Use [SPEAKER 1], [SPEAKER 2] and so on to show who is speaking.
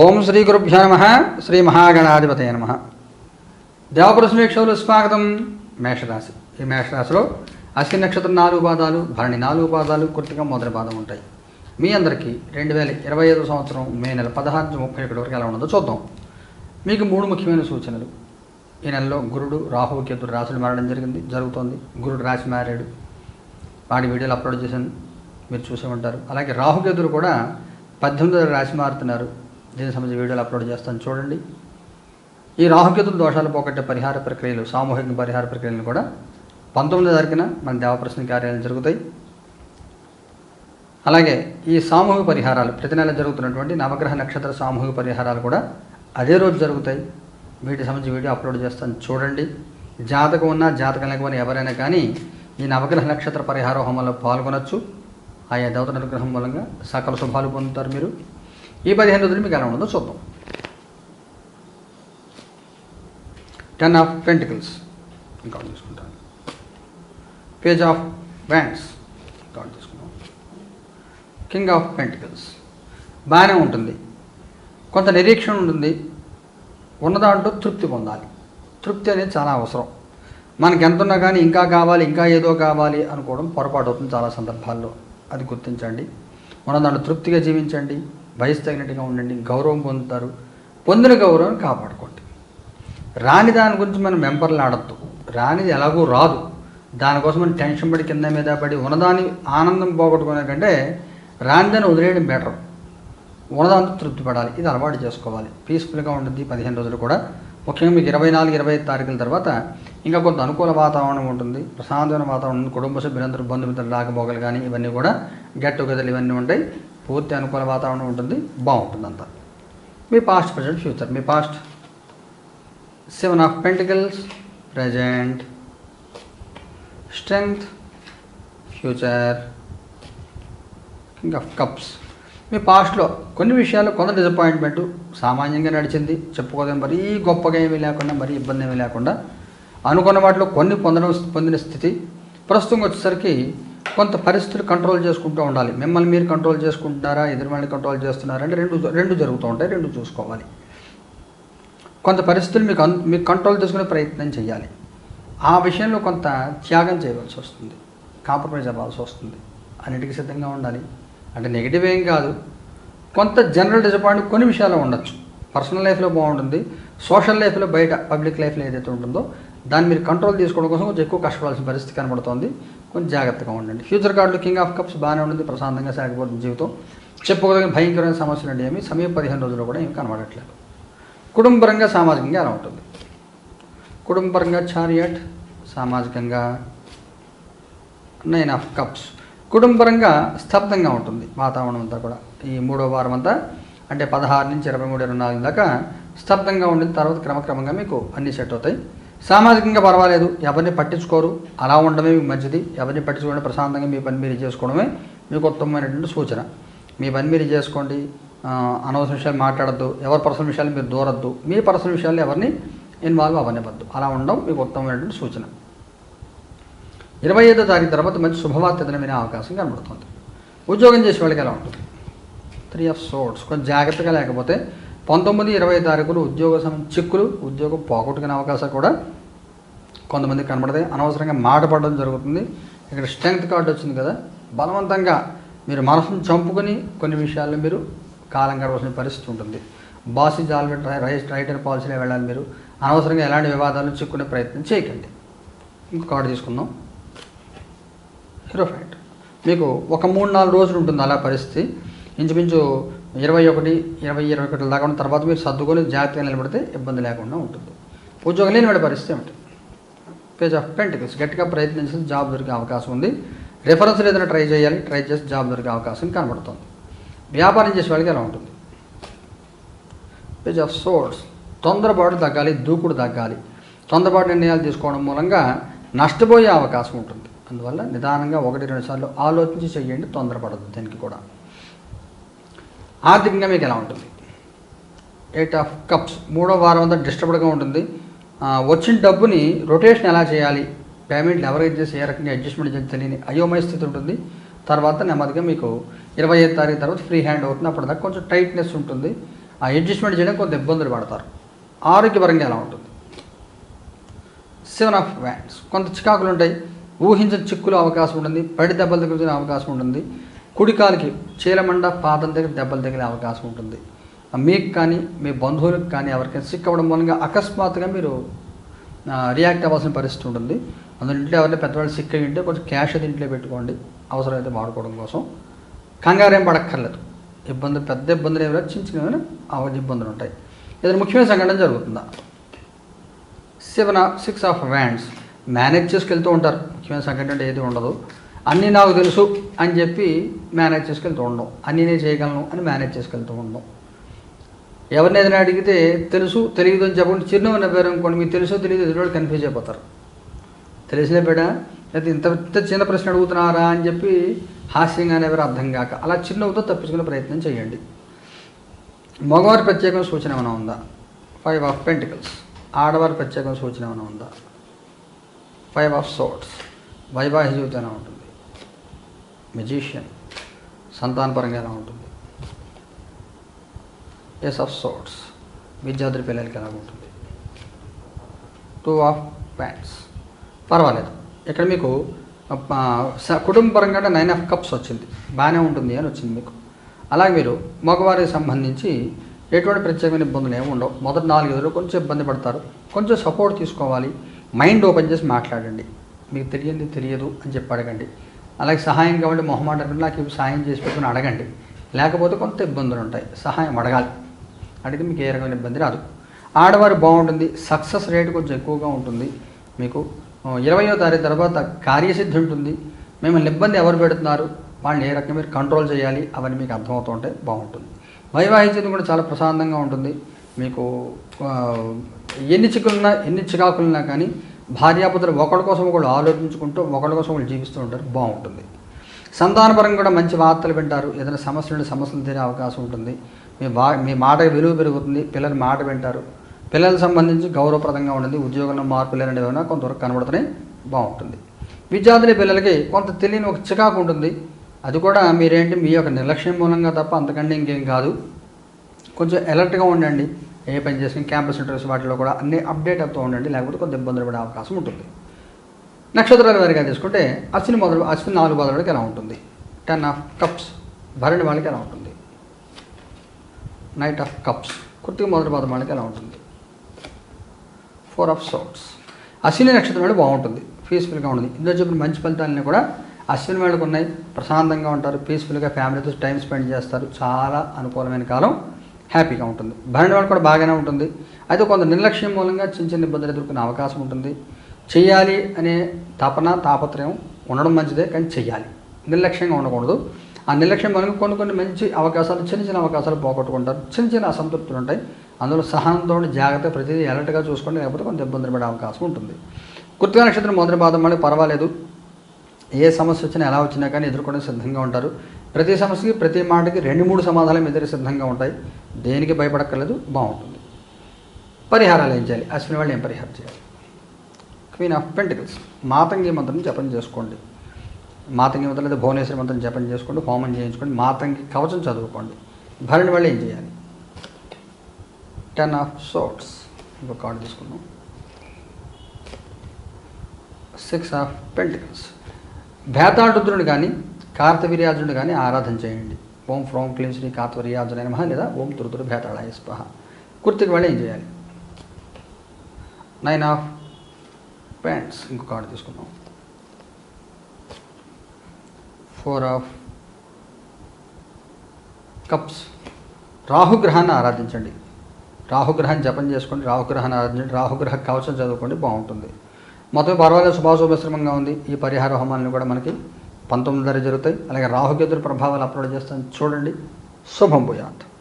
[SPEAKER 1] ఓం శ్రీ గురుభ్యో నమ శ్రీ మహాగణాధిపతయ నమ. దేవపురుషమేక్షలు స్వాగతం. మేషరాశి ఈ మేషరాశిలో అశ్విని నక్షత్రం నాలుగు పాదాలు భరణి నాలుగు పాదాలు కృతిక మొదటి పాదం ఉంటాయి. మీ అందరికీ రెండు వేల ఇరవై ఐదు సంవత్సరం మే నెల పదహారు నుంచి ముప్పై ఒకటి వరకు ఎలా ఉన్నదో చూద్దాం. మీకు మూడు ముఖ్యమైన సూచనలు. ఈ నెలలో గురుడు రాహువు కేతుడు రాశులు మారడం జరిగింది జరుగుతోంది. గురుడు రాశి మారాడు. వాడి వీడియోలు అప్లోడ్ చేశాను. మీరు చూసే ఉంటారు. అలాగే రాహుకేతులు కూడా పద్దెనిమిది రాశి మారుతున్నారు. దీనికి సంబంధించి వీడియోలు అప్లోడ్ చేస్తాను. చూడండి. ఈ రాహుకేతుల దోషాలు పోగొట్టే పరిహార ప్రక్రియలు సామూహిక పరిహార ప్రక్రియలు కూడా పంతొమ్మిదో తారీఖున మన దేవప్రశ్న కార్యాలయం జరుగుతాయి. అలాగే ఈ సామూహిక పరిహారాలు ప్రతి నెల జరుగుతున్నటువంటి నవగ్రహ నక్షత్ర సామూహిక పరిహారాలు కూడా అదే రోజు జరుగుతాయి. వీటికి సంబంధించి వీడియో అప్లోడ్ చేస్తాను. చూడండి. జాతకం ఉన్నా జాతకం లేకపోయినా ఎవరైనా కానీ ఈ నవగ్రహ నక్షత్ర పరిహార హోమంలో పాల్గొనొచ్చు. ఆయా దేవత అనుగ్రహం మూలంగా సకల శుభాలు పొందుతారు మీరు. ఈ పదిహేను రోజులు మీకు ఎలా ఉండదో చూద్దాం. టెన్ ఆఫ్ పెంటికల్స్ రికార్డ్ తీసుకుంటాను. పేజ్ ఆఫ్ బ్యాండ్స్ రికార్డ్ తీసుకున్నాం కింగ్ ఆఫ్ పెంటికల్స్ బాగానే ఉంటుంది. కొంత నిరీక్షణ ఉంటుంది. ఉన్నదాంట్లో తృప్తి పొందాలి. తృప్తి అనేది చాలా అవసరం. మనకి ఎంత ఉన్నా కానీ ఇంకా కావాలి ఇంకా ఏదో కావాలి అనుకోవడం పొరపాటు అవుతుంది చాలా సందర్భాల్లో. అది గుర్తించండి. ఉన్న దాంట్లో తృప్తిగా జీవించండి. వయసు తగినట్టుగా ఉండండి గౌరవం పొందుతారు. పొందిన గౌరవం కాపాడుకోండి. రాని దాని గురించి మనం మెంబర్లు ఆడద్దు రానిది ఎలాగో రాదు. దానికోసం మనం టెన్షన్ పడి కింద మీద పడి ఉన్నదాన్ని ఆనందం పోగొట్టుకునే కంటే రానిదాన్ని వదిలేయడం బెటర్. ఉన్నదాంతో తృప్తి పడాలి. ఇది అలవాటు చేసుకోవాలి. పీస్ఫుల్గా ఉంటుంది పదిహేను రోజులు కూడా. ముఖ్యంగా మీకు ఇరవై నాలుగు ఇరవై ఐదు తారీఖుల తర్వాత ఇంకా కొంత అనుకూల వాతావరణం ఉంటుంది. ప్రశాంతమైన వాతావరణం కుటుంబ సభ్యులందరూ బంధుమిత్రులు రాకపోగలు కానీ ఇవన్నీ కూడా గెట్ టుగెదర్లు ఇవన్నీ ఉంటాయి. పూర్తి అనుకూల వాతావరణం ఉంటుంది బాగుంటుంది అంతా. మీ past present future me past seven of pentacles present strength future king of cups మీ పాస్ట్లో కొన్ని విషయాలు కొంత డిసప్పాయింట్మెంట్ సామాన్యంగా నడిచింది. చెప్పుకోవడం మరీ గొప్పగా ఏమీ లేకుండా మరీ ఇబ్బంది ఏమీ లేకుండా అనుకున్న వాటిలో కొన్ని పొందడం పొందిన స్థితి. ప్రస్తుతం వచ్చేసరికి కొంత పరిస్థితులు కంట్రోల్ చేసుకుంటూ ఉండాలి. మిమ్మల్ని మీరు కంట్రోల్ చేసుకుంటున్నారా? ఎదురు వాళ్ళని కంట్రోల్ చేస్తున్నారా? అంటే రెండు రెండు జరుగుతూ ఉంటాయి. రెండు చూసుకోవాలి. కొంత పరిస్థితులు మీకు అన్ మీకు కంట్రోల్ చేసుకునే ప్రయత్నం చేయాలి. ఆ విషయంలో కొంత త్యాగం చేయవలసి వస్తుంది. కాంప్రమైజ్ అవ్వాల్సి వస్తుంది. అన్నిటికీ సిద్ధంగా ఉండాలి. అంటే నెగిటివ్ ఏం కాదు. కొంత జనరల్ డిసప్పాయింట్ కొన్ని విషయాలు ఉండొచ్చు. పర్సనల్ లైఫ్లో బాగుంటుంది. సోషల్ లైఫ్లో బయట పబ్లిక్ లైఫ్లో ఏదైతే ఉంటుందో దాన్ని మీరు కంట్రోల్ తీసుకోవడం కోసం కొంచెం ఎక్కువ కష్టపడాల్సిన పరిస్థితి కనబడుతోంది. కొంచెం జాగ్రత్తగా ఉండండి. ఫ్యూచర్ కార్డులు కింగ్ ఆఫ్ కప్స్ బాగానే ఉంటుంది ప్రశాంతంగా సాగిపోతుంది జీవితం. చెప్పుకోదగిన భయంకరమైన సమస్యలు అంటే ఏమి? సమీప పదిహేను రోజుల్లో కూడా ఏమి కనబడట్లేదు. కుటుంబపరంగా సామాజికంగా ఎలా ఉంటుంది? కుటుంబపరంగా చారియట్ సామాజికంగా నైన్ ఆఫ్ కప్స్. కుటుంబపరంగా స్తబ్దంగా ఉంటుంది వాతావరణం అంతా కూడా. ఈ మూడో వారం అంతా అంటే పదహారు నుంచి ఇరవై మూడు ఇరవై నాలుగు దాకా స్తబ్దంగా ఉండిన తర్వాత క్రమక్రమంగా మీకు అన్నీ సెట్ అవుతాయి. సామాజికంగా పర్వాలేదు. ఎవరిని పట్టించుకోరు. అలా ఉండడమే మీకు మంచిది. ఎవరిని పట్టించుకోండి ప్రశాంతంగా మీ పని మీరు చేసుకోవడమే మీకు ఉత్తమమైనటువంటి సూచన. మీ పని మీరు చేసుకోండి. అనవసర విషయాలు మాట్లాడద్దు. ఎవరి పర్సనల్ విషయాలు మీరు దూరద్దు. మీ పర్సనల్ విషయాలు ఎవరిని ఇన్వాల్వ్ అవ్వనివ్వద్దు. అలా ఉండడం మీకు ఉత్తమమైనటువంటి సూచన. ఇరవై ఐదో తారీఖు తర్వాత మంచి శుభవార్త వినే అవకాశం కనబడుతుంది. ఉద్యోగం చేసే వాళ్ళకి ఎలా ఉంటుంది? త్రీ ఆఫ్ సోర్ట్స్ కొంచెం జాగ్రత్తగా లేకపోతే పంతొమ్మిది ఇరవై తారీఖులు ఉద్యోగ సమయం చిక్కులు ఉద్యోగం పోగొట్టుకునే అవకాశాలు కూడా కొంతమంది కనబడతాయి. అనవసరంగా మాట పడడం జరుగుతుంది. ఇక్కడ స్ట్రెంగ్త్ కార్డు వచ్చింది కదా. బలవంతంగా మీరు మనసును చంపుకొని కొన్ని విషయాల్లో మీరు కాలం గడవలసిన పరిస్థితి ఉంటుంది. బాసి జాల్మెంట్ ఆల్రెడీ రైట్ రైటర్ పాలసీలో వెళ్ళాలి మీరు. అనవసరంగా ఎలాంటి వివాదాలు చిక్కునే ప్రయత్నం చేయకండి. ఇంకో కార్డు తీసుకుందాం. హీరో హీరోఫైట్ మీకు ఒక మూడు నాలుగు రోజులు ఉంటుంది అలా పరిస్థితి. ఇంచుమించు ఇరవై ఒకటి ఇరవై ఇరవై ఒకటి దాకా ఉన్న తర్వాత మీరు సర్దుకొని జాగ్రత్తగా నిలబడితే ఇబ్బంది లేకుండా ఉంటుంది. ఉద్యోగం లేని వాడి పరిస్థితి ఏమిటి? పేజ్ ఆఫ్ పెంటికల్స్ గట్టిగా ప్రయత్నించి జాబ్ దొరికే అవకాశం ఉంది. రిఫరెన్స్ ఏదైనా ట్రై చేయాలి ట్రై చేసి జాబ్ దొరికే అవకాశం కనబడుతుంది. వ్యాపారం చేసే వాళ్ళకి ఎలా ఉంటుంది? పేజ్ ఆఫ్ సోర్స్ తొందరపాటు తగ్గాలి దూకుడు తగ్గాలి. తొందరపాటు నిర్ణయాలు తీసుకోవడం మూలంగా నష్టపోయే అవకాశం ఉంటుంది. అందువల్ల నిదానంగా ఒకటి రెండు సార్లు ఆలోచించి చేయండి తొందరపడదు దీనికి కూడా. ఆర్థికంగా మీకు ఎలా ఉంటుంది? ఎయిట్ ఆఫ్ కప్స్ మూడో వారం అంతా డిస్టర్బ్డ్గా ఉంటుంది. వచ్చిన డబ్బుని రొటేషన్ ఎలా చేయాలి? పేమెంట్లు ఎవరైతే చేసి ఏ రకంగా అడ్జస్ట్మెంట్ చేసి తెలియని అయోమయ స్థితి ఉంటుంది. తర్వాత నెమ్మదిగా మీకు ఇరవై ఐదు తారీఖు తర్వాత ఫ్రీ హ్యాండ్ అవుతుంది అప్పటిదాకా కొంచెం టైట్నెస్ ఉంటుంది. ఆ అడ్జస్ట్మెంట్ చేయడం కొంత ఇబ్బందులు పడతారు. ఆరోగ్యపరంగా ఎలా ఉంటుంది? సెవెన్ ఆఫ్ వ్యాండ్స్ కొంత చికాకులు ఉంటాయి. ఊహించని చిక్కులు అవకాశం ఉంటుంది. పడి దెబ్బలు తగిలిన అవకాశం ఉంటుంది. కుడికాలికి చీలమండ పాదం దగ్గర దెబ్బలు తగిలే అవకాశం ఉంటుంది. మీకు కానీ మీ బంధువులకు కానీ ఎవరికైనా సిక్ అవ్వడం మూలంగా అకస్మాత్తుగా మీరు రియాక్ట్ అవ్వాల్సిన పరిస్థితి ఉంటుంది. అందులో ఇంట్లో ఎవరైనా పెద్దవాళ్ళు సిక్ అయ్యి ఉంటే కొంచెం క్యాష్ అది ఇంట్లో పెట్టుకోండి. అవసరమైతే వాడుకోవడం కోసం. కంగారేం పడక్కర్లేదు. ఇబ్బందులు పెద్ద ఇబ్బందులు ఏమైనా చిన్న చిన్న ఏమైనా ఇబ్బందులు ఉంటాయి. ఏదైనా ముఖ్యమైన సంఘటన జరుగుతుందా? Seven six of wands manage చేసుకెళ్తూ ఉంటారు. ముఖ్యమైన సంఘటన అంటే ఏది ఉండదు. అన్నీ నాకు తెలుసు అని చెప్పి మేనేజ్ చేసుకెళ్తూ ఉండడం అన్నీ నేను చేయగలను అని మేనేజ్ చేసుకెళ్తూ ఉండడం ఎవరిని ఏదైనా అడిగితే తెలుసు తెలియదు అని చెప్పండి చిరునవ్వు నవ్వారు అనుకోండి మీకు తెలుసో తెలియదు ఎదురు కన్ఫ్యూజ్ అయిపోతారు. తెలిసిన బిడ్డ లేదా ఇంత ఇంత చిన్న ప్రశ్న అడుగుతున్నారా అని చెప్పి హాస్యంగానే ఎవరు అర్థం కాక అలా చిరునవ్వుతో తప్పించుకునే ప్రయత్నం చేయండి. మగవారి ప్రత్యేకమైన సూచన ఏమైనా ఉందా? ఫైవ్ ఆఫ్ పెంటికల్స్ ఆడవారి ప్రత్యేకమైన సూచన ఏమైనా ఉందా? ఫైవ్ ఆఫ్ సోట్స్ వైవాహిక జీవితం ఉంటుంది? మెజీషియన్ సంతానపరంగా ఎలా ఉంటుంది. ఎస్ ఆఫ్ సోట్స్ విద్యార్థి పిల్లలకి ఎలా ఉంటుంది. టూ ఆఫ్ ప్యాంట్స్ పర్వాలేదు. ఇక్కడ మీకు కుటుంబ పరంగా నైన్ ఆఫ్ కప్స్ వచ్చింది. బాగానే ఉంటుంది అని వచ్చింది మీకు. అలాగే మీరు మగవారికి సంబంధించి ఎటువంటి ప్రత్యేకమైన ఇబ్బందులు ఏమి ఉండవు. మొదటి నాలుగు ఎదురు కొంచెం ఇబ్బంది పడతారు. కొంచెం సపోర్ట్ తీసుకోవాలి. మైండ్ ఓపెన్ చేసి మాట్లాడండి. మీకు తెలియంది తెలియదు అని చెప్పి అడగండి. అలాగే సహాయం కాబట్టి మొహమాట అనుకుంటే నాకు ఇవి సహాయం చేసి పెట్టుకుని అడగండి. లేకపోతే కొంత ఇబ్బందులు ఉంటాయి. సహాయం అడగాలి. అడిగితే మీకు ఏ రకమైన ఇబ్బంది రాదు. ఆడవారు బాగుంటుంది. సక్సెస్ రేట్ కొంచెం ఎక్కువగా ఉంటుంది. మీకు ఇరవయో తారీఖు తర్వాత కార్యసిద్ధి ఉంటుంది. మిమ్మల్ని ఇబ్బంది ఎవరు పెడుతున్నారు? వాళ్ళని ఏ రకంగా మీరు కంట్రోల్ చేయాలి? అవన్నీ మీకు అర్థమవుతూ ఉంటే బాగుంటుంది. వైవాహిక జీవితం కూడా చాలా ప్రశాంతంగా ఉంటుంది. మీకు ఎన్ని చిక్కులున్నా ఎన్ని చికాకులున్నా కానీ భార్యాపుత్రులు ఒకరి కోసం ఒకళ్ళు ఆలోచించుకుంటూ ఒకరి కోసం ఒకళ్ళు జీవిస్తూ ఉంటారు బాగుంటుంది. సంతానపరంగా కూడా మంచి వార్తలు వింటారు. ఏదైనా సమస్యలు సమస్యలు తినే అవకాశం ఉంటుంది. మీ బా మీ మాట విలువ పెరుగుతుంది. పిల్లలు మాట వింటారు. పిల్లలకు సంబంధించి గౌరవప్రదంగా ఉంటుంది ఉద్యోగంలో మార్పులు అనేవి ఏమైనా కొంతవరకు కనబడుతున్నాయి బాగుంటుంది. విద్యార్థుల పిల్లలకి కొంత తెలియని ఒక చికాకు ఉంటుంది. అది కూడా మీరేంటి? మీ యొక్క నిర్లక్ష్యం మూలంగా తప్ప అంతకంటే ఇంకేం కాదు. కొంచెం అలర్ట్గా ఉండండి. ఏ పని చేసిన క్యాంపస్ ఇంటర్వ్యూస్ వాటిలో కూడా అన్ని అప్డేట్ అవుతూ ఉండండి లేకపోతే కొంత ఇబ్బందులు పడే అవకాశం ఉంటుంది. నక్షత్రాల వారిగా తీసుకుంటే అశ్విని మొదలు అశ్విని నాలుగు మొదలకి ఎలా ఉంటుంది? టెన్ ఆఫ్ కప్స్ భరణి వాళ్ళకి ఎలా ఉంటుంది? నైట్ ఆఫ్ కప్స్ కుర్తి మొదటి పదం వాళ్ళకి ఎలా ఉంటుంది? ఫోర్ ఆఫ్ సోట్స్ అశ్విని నక్షత్రం వాళ్ళు బాగుంటుంది పీస్ఫుల్గా ఉంటుంది. ఇందులో చెప్పిన మంచి ఫలితాలన్నీ కూడా అశ్విని వాళ్ళకు ఉన్నాయి. ప్రశాంతంగా ఉంటారు పీస్ఫుల్గా ఫ్యామిలీతో టైం స్పెండ్ చేస్తారు. చాలా అనుకూలమైన కాలం. హ్యాపీగా ఉంటుంది. భరణి వాళ్ళు కూడా బాగానే ఉంటుంది. అయితే కొంత నిర్లక్ష్యం మూలంగా చిన్న చిన్న ఇబ్బందులు ఎదుర్కొనే అవకాశం ఉంటుంది. చేయాలి అనే తపన తాపత్రయం ఉండడం మంచిదే కానీ చెయ్యాలి నిర్లక్ష్యంగా ఉండకూడదు. ఆ నిర్లక్ష్యం మూలంగా కొన్ని కొన్ని మంచి అవకాశాలు చిన్న చిన్న అవకాశాలు పోగొట్టుకుంటారు. చిన్న చిన్న అసంతృప్తులు ఉంటాయి. అందులో సహనంతో జాగ్రత్త ప్రతిదీ అలర్ట్గా చూసుకోండి. లేకపోతే కొంత ఇబ్బందులు పడే అవకాశం ఉంటుంది. కృతిక నక్షత్రం మొదటి పాదం మళ్ళీ పర్వాలేదు. ఏ సమస్య వచ్చినా ఎలా వచ్చినా కానీ ఎదుర్కొనే సిద్ధంగా ఉంటారు. ప్రతి సమస్యకి ప్రతి మాటకి రెండు మూడు సమాధానం ఎదురు సిద్ధంగా ఉంటాయి. దేనికి భయపడక్కర్లేదు బాగుంటుంది. పరిహారాలు ఏం చేయాలి? అశ్విని వాళ్ళు ఏం పరిహారం చేయాలి? క్వీన్ ఆఫ్ పెంటికల్స్ మాతంగి మంత్రం జపం చేసుకోండి. మాతంగి మంత్రం లేదా భువనేశ్వరి మంత్రం జపం చేసుకోండి హోమం చేయించుకోండి మాతంగి కవచం చదువుకోండి. భరణి వాళ్ళు ఏం చేయాలి? టెన్ ఆఫ్ సోట్స్ ఇంకో కార్డు తీసుకుందాం. సిక్స్ ఆఫ్ పెంటికల్స్ భేతాడుద్రుడు కానీ కార్తవీర్యార్జునుడు కానీ ఆరాధన చేయండి. ఓం ఫ్రోం క్లీం శ్రీ కార్తవీర్యార్జున నమ లేదా ఓం తురుతురు భేతాళాయ స్పహ కుర్తికి వాళ్ళు ఏం చేయాలి? నైన్ ఆఫ్ ప్యాంట్స్ ఇంకో కార్డు తీసుకుందాం. ఫోర్ ఆఫ్ కప్స్ రాహుగ్రహాన్ని ఆరాధించండి. రాహుగ్రహాన్ని జపం చేసుకోండి. రాహుగ్రహాన్ని ఆరాధించండి. రాహుగ్రహ కవచం చదువుకోండి. బాగుంటుంది. మొత్తం పర్వాలేదు. శుభాశుభశ్రమంగా ఉంది. ఈ పరిహార హోమాలను కూడా మనకి పంతొమ్మిది ధర జరుగుతాయి. అలాగే రాహుకేతుల ప్రభావాలు అప్లోడ్ చేస్తాను. చూడండి. శుభం భూయాత్.